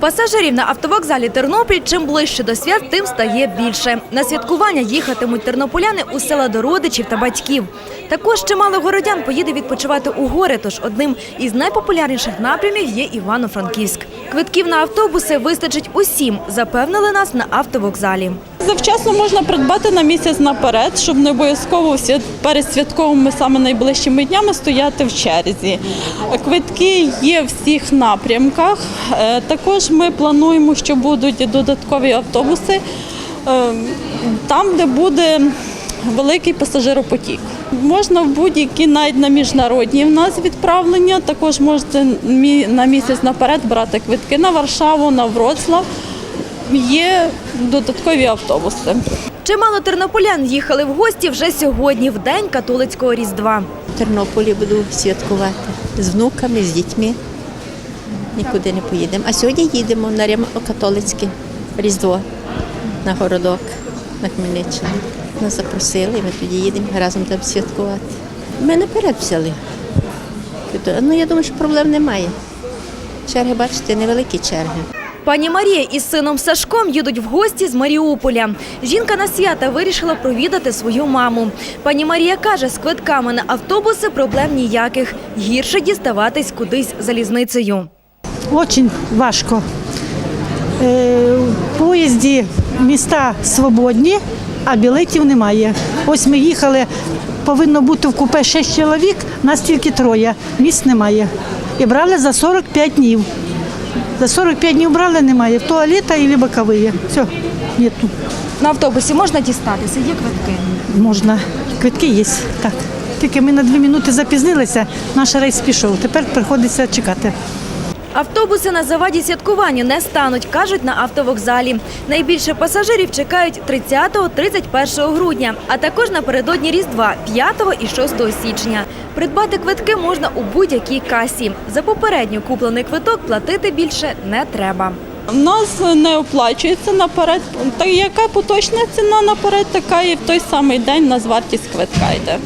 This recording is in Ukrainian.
Пасажирів на автовокзалі Тернопіль чим ближче до свят, тим стає більше. На святкування їхатимуть тернополяни у села до родичів та батьків. Також чимало городян поїде відпочивати у гори, тож одним із найпопулярніших напрямів є Івано-Франківськ. Квитків на автобуси вистачить усім, запевнили нас на автовокзалі. Завчасно можна придбати на місяць наперед, щоб не обов'язково перед святковими саме найближчими днями стояти в черзі. Квитки є в всіх напрямках. Е, Також ми плануємо, що будуть додаткові автобуси е, там, де буде великий пасажиропотік. Можна в будь-які навіть на міжнародні в нас відправлення. Також можете на місяць наперед брати квитки на Варшаву, на Вроцлав. Є додаткові автобуси. Чимало тернополян їхали в гості вже сьогодні, в день католицького різдва. В Тернополі буду святкувати з внуками, з дітьми. Нікуди не поїдемо. А сьогодні їдемо на Римо-католицьке Різдво на городок на Хмельниччину. Нас запросили, ми тоді їдемо разом там святкувати. Ми наперед взяли. Ну, я думаю, що проблем немає. Черги, бачите, невеликі черги. Пані Марія із сином Сашком їдуть в гості з Маріуполя. Жінка на свята вирішила провідати свою маму. Пані Марія каже, з квитками на автобуси проблем ніяких. Гірше діставатись кудись залізницею. Очень важко. Е, В поїзді міста свободні, а білетів немає. Ось ми їхали, повинно бути в купе 6 чоловік, нас тільки троє, місць немає. І брали за 45 днів. За 45 днів брали немає, туалета і бокові. Все, нету. На автобусі можна дістатися, є квитки. Можна. Квитки є, так. Тільки ми на дві минути запізнилися, наш рейс пішов. Тепер приходиться чекати. Автобуси на заваді святкуванню не стануть, кажуть на автовокзалі. Найбільше пасажирів чекають 30-31 грудня, а також напередодні Різдва 5 і 6 січня. Придбати квитки можна у будь-якій касі. За попередньо куплений квиток платити більше не треба. У нас не оплачується наперед. Та яка поточна ціна наперед, така і в той самий день у нас вартість квитка йде.